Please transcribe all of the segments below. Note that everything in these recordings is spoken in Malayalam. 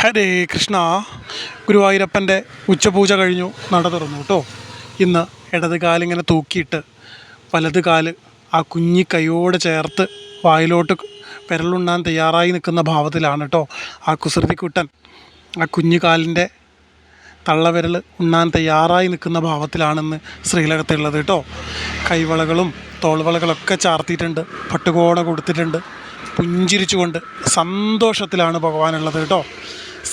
ഹരേ കൃഷ്ണ. ഗുരുവായൂരപ്പന്റെ ഉച്ചപൂജ കഴിഞ്ഞു. നട തുറന്നു കേട്ടോ ഇന്ന് ഇടത് കാലിങ്ങനെ തൂക്കിയിട്ട് വലത് കാൽ ആ കുഞ്ഞി കൈയോട് ചേർത്ത് വായിലോട്ട് വിരലുണ്ണാൻ തയ്യാറായി നിൽക്കുന്ന ഭാവത്തിലാണ് കേട്ടോ ആ കുസൃതിക്കുട്ടൻ ആ കുഞ്ഞു കാലിന്റെ തള്ളവിരൽ ഉണ്ണാൻ തയ്യാറായി നിൽക്കുന്ന ഭാവത്തിലാണെന്ന് ശ്രീലകത്തുള്ളത് കേട്ടോ കൈവളകളും തോൾവളകളൊക്കെ ചാർത്തിയിട്ടുണ്ട്. പട്ടുകോണ കൊടുത്തിട്ടുണ്ട്. പുഞ്ചിരിച്ചുകൊണ്ട് സന്തോഷത്തിലാണ് ഭഗവാനുള്ളത് കേട്ടോ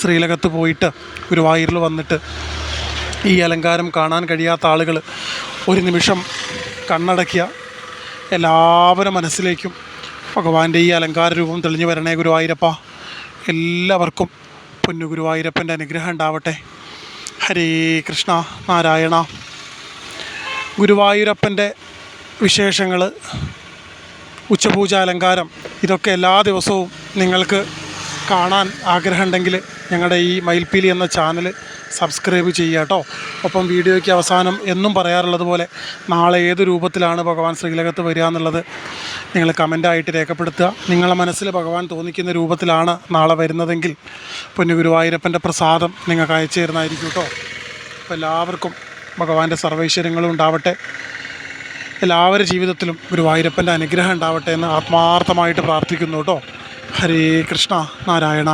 ശ്രീലകത്ത് പോയിട്ട് ഗുരുവായൂരിൽ വന്നിട്ട് ഈ അലങ്കാരം കാണാൻ കഴിയാത്ത ആളുകൾ ഒരു നിമിഷം കണ്ണടക്കിയ എല്ലാവരും മനസ്സിലേക്കും ഭഗവാന്റെ ഈ അലങ്കാര രൂപം തെളിഞ്ഞു വരണേ ഗുരുവായൂരപ്പ. എല്ലാവർക്കും പൊന്നു ഗുരുവായൂരപ്പന്റെ അനുഗ്രഹം ഉണ്ടാവട്ടെ. ഹരേ കൃഷ്ണ നാരായണ. ഗുരുവായൂരപ്പന്റെ വിശേഷങ്ങൾ ഉച്ചപൂജ അലങ്കാരം ഇതൊക്കെ എല്ലാ ദിവസവും നിങ്ങൾക്ക് കാണാൻ ആഗ്രഹമുണ്ടെങ്കിൽ ഞങ്ങളുടെ ഈ മയിൽപ്പീലി എന്ന ചാനൽ സബ്സ്ക്രൈബ് ചെയ്യുക കേട്ടോ. ഒപ്പം വീഡിയോയ്ക്ക് അവസാനം എന്നും പറയാറുള്ളത് പോലെ നാളെ ഏത് രൂപത്തിലാണ് ഭഗവാൻ ശ്രീലകത്ത് വരിക എന്നുള്ളത് നിങ്ങൾ കമന്റായിട്ട് രേഖപ്പെടുത്തുക. നിങ്ങളുടെ മനസ്സിൽ ഭഗവാൻ തോന്നിക്കുന്ന രൂപത്തിലാണ് നാളെ വരുന്നതെങ്കിൽ പൊന്നു ഗുരുവായൂരപ്പന്റെ പ്രസാദം നിങ്ങൾക്ക് അയച്ചു തരുന്നതായിരിക്കും കേട്ടോ. അപ്പോൾ എല്ലാവർക്കും ഭഗവാന്റെ സർവൈശ്വര്യങ്ങളും ഉണ്ടാവട്ടെ. എല്ലാവരുടെ ജീവിതത്തിലും ഗുരുവായൂരപ്പന്റെ അനുഗ്രഹം ഉണ്ടാവട്ടെ എന്ന് ആത്മാർത്ഥമായിട്ട് പ്രാർത്ഥിക്കുന്നു കേട്ടോ. ഹരേ കൃഷ്ണ നാരായണ.